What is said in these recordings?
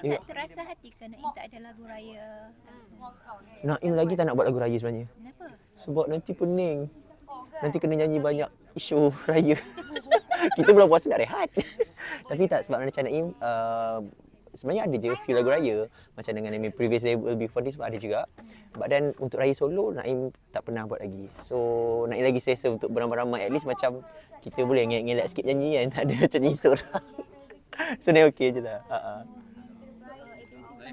Tak terasa hati ke Naim tak ada lagu raya? Naim lagi tak nak buat lagu raya sebenarnya. Kenapa? Sebab nanti pening. Nanti kena nyanyi banyak isu raya. Kita bulan puasa nak rehat. Tapi tak sebab macam Naim uh, sebenarnya ada je feel lagu raya macam dengan Naim previous label before this pun ada juga. But then untuk raya solo Naim tak pernah buat lagi. So Naim lagi selesa untuk beramai-ramai at least macam kita boleh ngelak-ngelak sikit nyanyi kan tak ada macam nyanyi seorang. so Naim okey je lah. Uh-uh.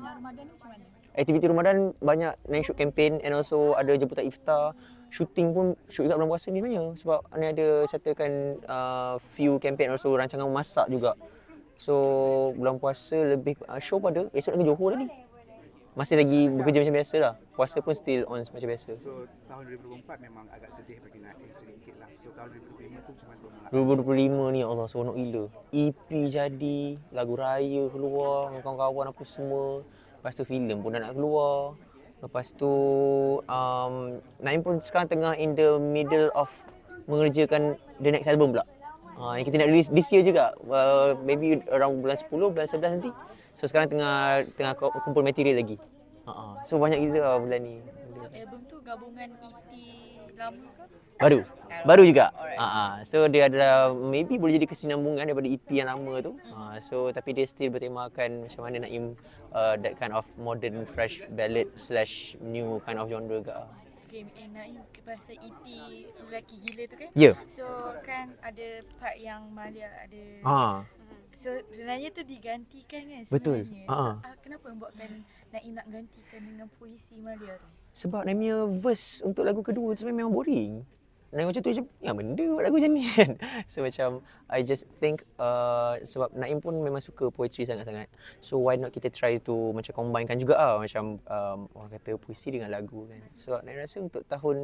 Ramadan ni macam mana? Aktiviti Ramadan banyak Naim shoot campaign and also ada jemputan iftar. Shooting pun shoot juga bulan puasa ni sebenarnya sebab ni ada settlekan uh, few campaign also rancangan masak juga. So bulan puasa lebih uh, show pada esok lagi Johor dah ni. Masih lagi bekerja macam biasa lah. Puasa pun still on macam biasa. So tahun 2024 memang agak sedih bagi Naim sedikit lah. So tahun 2025 tu macam mana? 2025 ni Allah seronok gila. EP jadi, lagu raya keluar kawan-kawan apa semua. Lepas tu filem pun dah nak keluar. Lepas tu um, Naim pun sekarang tengah in the middle of mengerjakan the next album pula. Uh, yang kita nak release this year juga. Uh, maybe around bulan 10, bulan 11 nanti. So sekarang tengah tengah kumpul material lagi. Uh-uh. So banyak gila lah bulan ni. So album tu gabungan EP lama ke? Baru. Baru juga. Alright. Uh-uh. So dia adalah maybe boleh jadi kesinambungan daripada EP yang lama tu. Uh, so tapi dia still bertemakan macam mana Naim uh, that kind of modern fresh ballad slash new kind of genre ke. Okay, eh, Naim pasal EP Lelaki Gila tu kan? Ya. Yeah. So kan ada part yang Malia ada Ha. So sebenarnya tu digantikan kan sebenarnya. Betul. So, Ha. uh, kenapa membuatkan Naim nak gantikan dengan puisi Malia tu? Sebab Naim punya verse untuk lagu kedua tu memang boring. Naim macam tu macam, ya benda buat lagu macam ni kan. So macam, I just think uh, sebab Naim pun memang suka poetry sangat-sangat. So why not kita try to macam combinekan juga lah. Macam um, orang kata puisi dengan lagu kan. Sebab Naim rasa untuk tahun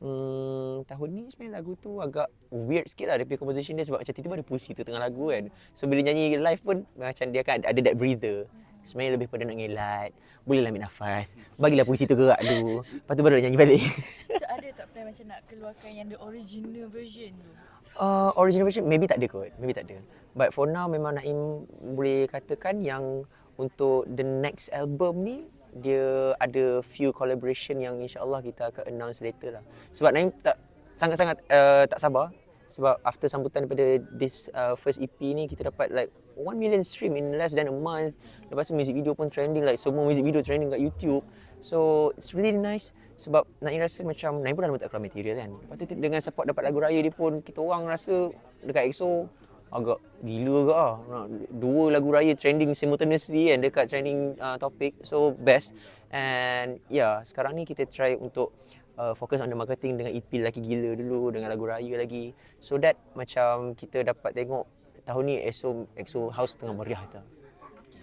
Hmm, tahun ni sebenarnya lagu tu agak weird sikit lah dia punya composition dia sebab macam tiba-tiba ada puisi tu tengah lagu kan. So bila nyanyi live pun macam dia akan ada, that breather. Sebenarnya lebih pada nak ngelat, bolehlah ambil nafas, bagilah puisi tu gerak dulu. Lepas tu baru nak nyanyi balik. So ada tak plan macam nak keluarkan yang the original version tu? Uh, original version maybe tak ada kot, maybe tak ada. But for now memang Naim boleh katakan yang untuk the next album ni dia ada few collaboration yang insyaAllah kita akan announce later lah. Sebab Naim tak sangat-sangat uh, tak sabar sebab after sambutan daripada this uh, first EP ni kita dapat like 1 million stream in less than a month. Lepas tu music video pun trending like semua music video trending kat YouTube. So it's really nice sebab Naim rasa macam Naim pun dah lama tak keluar material kan. Lepas tu dengan support dapat lagu raya dia pun kita orang rasa dekat EXO agak gila agak ah. Nak Dua lagu raya trending simultaneously kan dekat trending uh, topik. So best. And yeah, sekarang ni kita try untuk uh, fokus on the marketing dengan EP lagi gila dulu dengan lagu raya lagi. So that macam kita dapat tengok tahun ni EXO EXO House tengah meriah tu.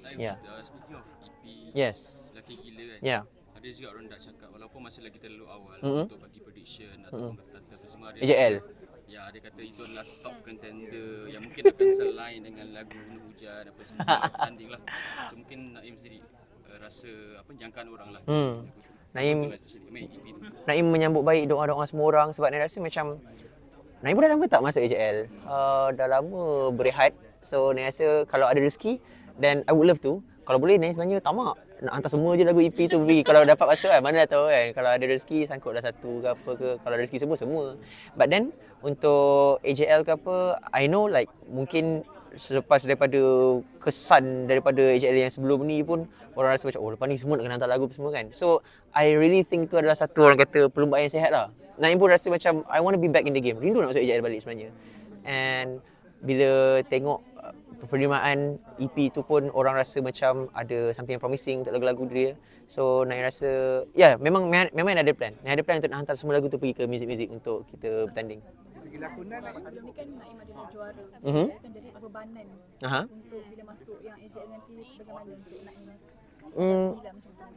Lain Ya. yeah. speaking of EP Yes. Lelaki Gila kan Yeah. Ada juga orang dah cakap walaupun masih lagi terlalu awal Mhm. untuk bagi prediction ataupun kata-kata apa semua ada AJL. Ya, dia kata itu adalah top contender yang mungkin akan selain dengan lagu Hulu Hujan apa semua yang bertanding lah. So mungkin Naim sendiri uh, rasa apa jangkaan orang lah. Hmm. Naim lah. Naim menyambut baik doa-doa semua orang sebab Naim rasa macam Naim pun dah lama tak masuk AJL. Uh, dah lama berehat. So Naim rasa kalau ada rezeki then I would love to. Kalau boleh Naim sebenarnya tamak nak hantar semua je lagu EP tu pergi. Kalau dapat masuk kan mana dah tahu kan. Kalau ada rezeki sangkutlah satu ke apa ke. Kalau ada rezeki semua semua. But then untuk AJL ke apa I know like mungkin selepas daripada kesan daripada AJL yang sebelum ni pun orang rasa macam oh lepas ni semua nak kena hantar lagu semua kan. So I really think tu adalah satu orang kata perlumbaan yang sihat lah. Naim pun rasa macam I want to be back in the game. Rindu nak masuk AJL balik sebenarnya. And bila tengok penerimaan EP tu pun orang rasa macam ada something yang promising untuk lagu-lagu dia. So Naim rasa ya yeah, memang memang ada plan. Naim ada plan untuk nak hantar semua lagu tu pergi ke music-music untuk kita bertanding. Dari segi lakonan sebelum ni kan Naim adalah juara tapi Mhm. AJL kan jadi bebanan Aha. untuk bila masuk yang AJL nanti bagaimana untuk Naim Hmm.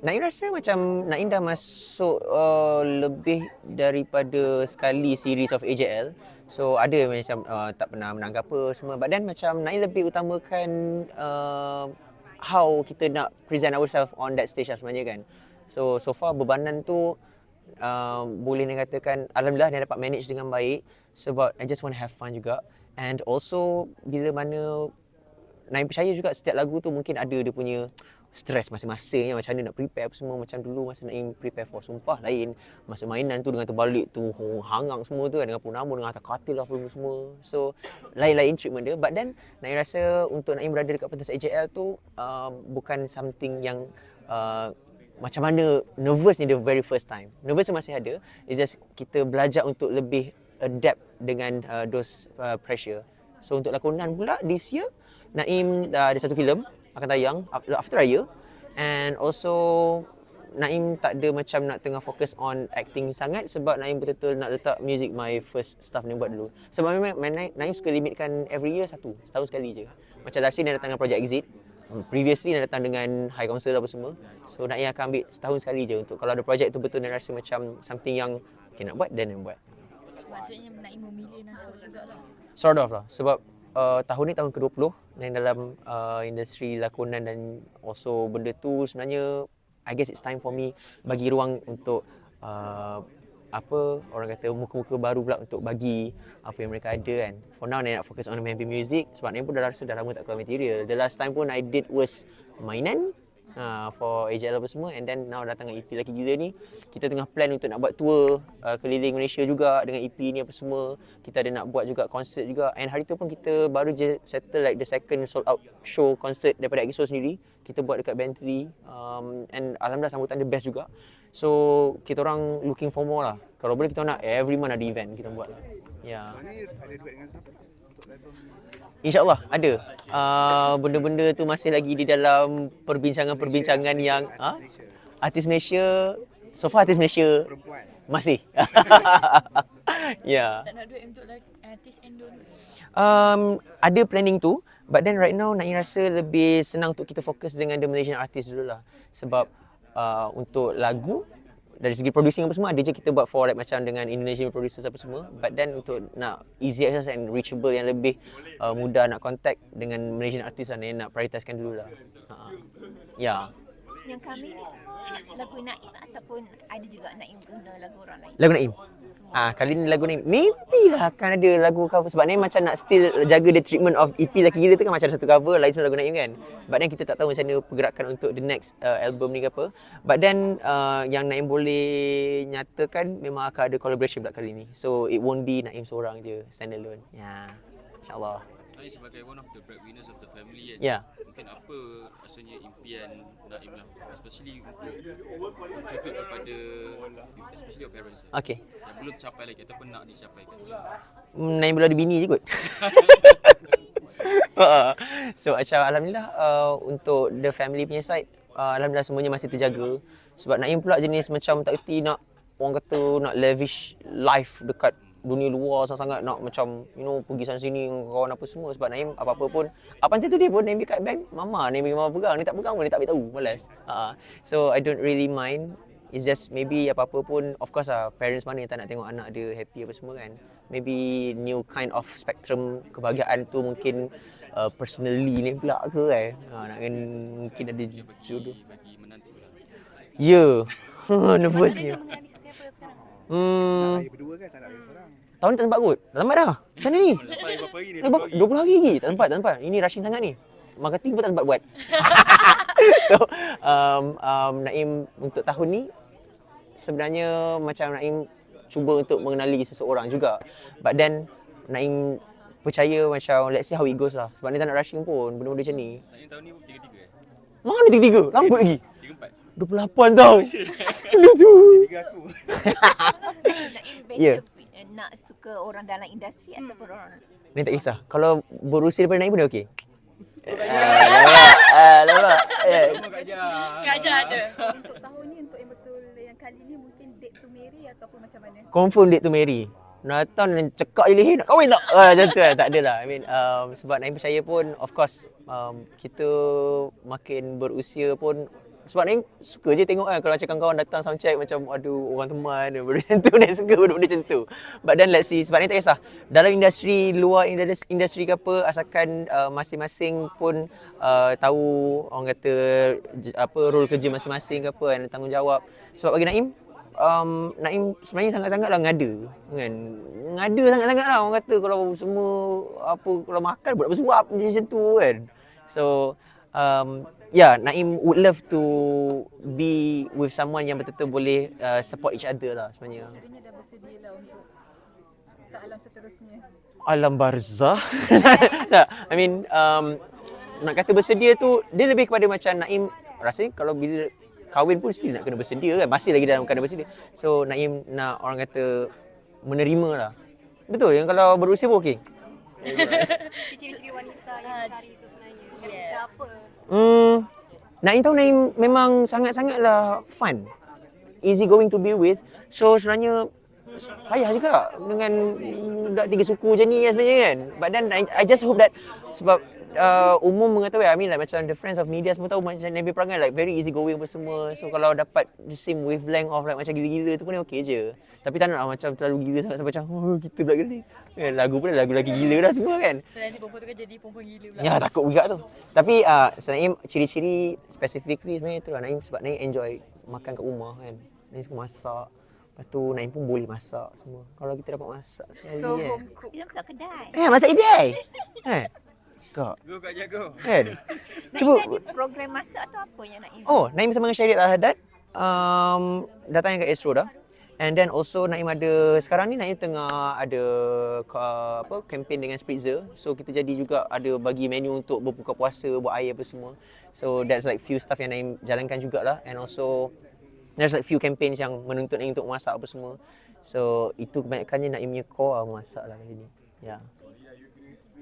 Naim rasa macam Naim dah masuk uh, lebih daripada sekali series of AJL. So ada macam uh, tak pernah menang apa semua. But then macam Naim lebih utamakan uh, how kita nak present ourselves on that stage lah sebenarnya kan. So so far bebanan tu uh, boleh ni katakan alhamdulillah dia dapat manage dengan baik sebab I just want to have fun juga. And also bila mana Naim percaya juga setiap lagu tu mungkin ada dia punya stres masing-masing kan macam mana nak prepare apa semua. Macam dulu masa Naim prepare for sumpah lain masa mainan tu dengan terbalik tu hangang semua tu kan dengan purnama dengan atas katil apa semua. So lain-lain treatment dia. But then Naim rasa untuk Naim berada dekat pentas AJL tu um, bukan something yang uh, macam mana nervous ni the very first time. Nervous masih ada it's just kita belajar untuk lebih adapt dengan uh, those uh, pressure. So untuk lakonan pula this year Naim uh, ada satu filem akan tayang af- after raya and also Naim tak ada macam nak tengah fokus on acting sangat sebab Naim betul-betul nak letak music my first stuff Naim buat dulu. Sebab memang Naim, Naim suka limitkan every year satu, setahun sekali je. Macam last year dia datang dengan Project Exit. Hmm, Previously dia datang dengan High Council apa semua. So Naim akan ambil setahun sekali je untuk kalau ada project tu betul dia rasa macam something yang okay, nak buat dan Naim buat. Maksudnya Naim memilih Nasr jugalah. Sort of lah sebab uh, tahun ni tahun ke-20 dan dalam uh, industri lakonan dan also benda tu sebenarnya I guess it's time for me bagi ruang untuk uh, apa orang kata muka-muka baru pula untuk bagi apa yang mereka ada kan. For now I nak fokus on main music sebab ni pun dah rasa dah lama tak keluar material. The last time pun I did was mainan uh, for AJL apa semua. And then now datang EP lagi gila ni. Kita tengah plan untuk nak buat tour uh, keliling Malaysia juga dengan EP ni apa semua. Kita ada nak buat juga konsert juga. And hari tu pun kita baru je settle like the second sold out show konsert daripada EXO sendiri. Kita buat dekat Bentley um, and alhamdulillah sambutan dia best juga. So kita orang looking for more lah. Kalau boleh kita nak every month ada event kita buat lah. Ya. Yeah. Ada duet dengan siapa? InsyaAllah ada. Uh, benda-benda tu masih lagi di dalam perbincangan-perbincangan yang ha? Malaysia. artis Malaysia so far artis Malaysia Perempuan. masih. ya. Tak nak duit untuk lelaki- artis Indo ni. Um, ada planning tu but then right now Naim rasa lebih senang untuk kita fokus dengan the Malaysian artist dulu lah. Sebab uh, untuk lagu dari segi producing apa semua ada je kita buat for like macam dengan Indonesian producers apa semua but then untuk nak easy access and reachable yang lebih uh, mudah nak contact dengan Malaysian artist lah Naim nak prioritaskan dulu lah. Ha. Ya. Yang kami ni semua lagu Naim ataupun ada juga Naim guna lagu orang lain. Lagu Naim. Ah kali ni lagu Naim. Maybe lah akan ada lagu cover sebab Naim macam nak still jaga the treatment of EP lagi gila tu kan macam ada satu cover lain semua lagu Naim kan. But then kita tak tahu macam mana pergerakan untuk the next uh, album ni ke apa. But then uh, yang Naim boleh nyatakan memang akan ada collaboration pula kali ni. So it won't be Naim seorang je standalone. Ya. InsyaAllah. Naim sebagai one of the breadwinners of the family kan. Ya. Mungkin apa rasanya impian Naim lah especially untuk contribute kepada especially your parents lah. Okay. Yang belum tercapai lagi ataupun nak dicapaikan. Mm, Naim belum ada bini je kot. so macam Alhamdulillah uh, untuk the family punya side uh, Alhamdulillah semuanya masih terjaga Sebab Naim pula jenis macam tak kerti nak Orang kata nak lavish life dekat dunia luar sangat-sangat Nak macam you know pergi sana sini dengan kawan apa semua. Sebab Naim apa-apa pun Apa nanti tu dia pun Naim kat bank Mama Naim bagi mama pegang. Dia tak pegang pun dia tak beritahu. Malas. Uh, So I don't really mind. It's just maybe apa-apa pun Of course lah Parents mana yang tak nak tengok anak dia happy apa semua kan. Maybe new kind of spectrum Kebahagiaan tu mungkin uh, Personally ni pula ke kan ha, Nak kan mungkin ada bagi jodoh. bagi menantu lah. Ya. Yeah. Nervousnya. Naim mengenali sesiapa sekarang? Hmm Tahun ni tak sempat kot Lambat dah Macam mana ni Lepas berapa hari ni? Eh, berapa? 20 hari lagi Tak sempat tak sempat Ini rushing sangat ni Marketing pun tak sempat buat So um, um, Naim untuk tahun ni Sebenarnya macam Naim Cuba untuk mengenali seseorang juga But then Naim percaya macam Let's see how it goes lah Sebab ni tak nak rushing pun Benda-benda macam ni Naim tahun ni tiga-tiga eh? Mana tiga-tiga? Lambat lagi Tiga empat? 28 tau tu Tiga aku. Ya. yeah. Nak suka orang dalam industri ataupun orang Ni tak kisah Kalau berusia daripada Naim pun dia okey Ah? Eh, Kak Jah. Kak Jah ada. Untuk tahun ni untuk yang betul yang kali ni mungkin date to marry ataupun macam mana? confirm date to marry. Datang dan cekak je leher nak kahwin tak? Ah, macam tu kan. Tak adalah. I mean um, sebab Naim percaya pun of course um, kita makin berusia pun sebab Naim suka je tengok kan kalau macam kawan-kawan datang sound check macam aduh orang teman benda macam tu Naim suka benda-benda macam tu. But then let's see sebab Naim tak kisah. Dalam industri luar industri, industri ke apa asalkan uh, masing-masing pun uh, tahu orang kata apa role kerja masing-masing ke apa kan tanggungjawab. Sebab bagi Naim um, Naim sebenarnya sangat-sangatlah ngada kan. Ngada sangat-sangat lah orang kata kalau semua apa kalau makan buat bersuap macam tu kan. So um, yeah, Naim would love to be with someone yang betul-betul boleh uh, support each other lah sebenarnya. Kiranya dah bersedia lah untuk ke alam seterusnya. Alam barzah. tak, I mean um, nak kata bersedia tu dia lebih kepada macam Naim rasanya kalau bila kahwin pun still nak kena bersedia kan. Masih lagi dalam keadaan bersedia. So Naim nak orang kata menerima lah. Betul yang kalau berusia pun okey. Ciri-ciri wanita yang cari tu sebenarnya. Yeah. apa? Hmm, Naim tahu Naim memang sangat-sangatlah fun. Easy going to be with. So sebenarnya payah juga dengan budak tiga suku macam ni sebenarnya kan. But then I, I just hope that sebab uh, umum mengetahui I mean like macam the friends of media semua tahu macam Nabi Perangai like very easy going apa semua. So kalau dapat the same wavelength of like macam gila-gila tu pun okey je. Tapi tak nak lah macam terlalu gila sangat sampai macam oh, kita pula gila. Eh, lagu pun lagu lagi gila dah semua kan. So nanti perempuan tu kan jadi perempuan gila pula. Ya takut juga tu. Tapi uh, Naim ciri-ciri specifically sebenarnya tu lah Naim sebab Naim enjoy makan kat rumah kan. Naim suka masak. Lepas tu Naim pun boleh masak semua. Kalau kita dapat masak sekali So kan. home cook. Dia masak kedai. Eh masak idai. Eh. Kak. Go Kak Jago. Kan? Nak Cuba. jadi program masak tu apa yang nak Oh, Naim bersama dengan Syariat Al-Haddad. Um, datang ke Astro dah. And then also Naim ada sekarang ni Naim tengah ada uh, apa campaign dengan Spritzer. So kita jadi juga ada bagi menu untuk berbuka puasa, buat air apa semua. So that's like few stuff yang Naim jalankan jugalah and also there's like few campaigns yang menuntut Naim untuk masak apa semua. So itu kebanyakannya Naim punya core lah masak lah kali ni. Ya. Yeah.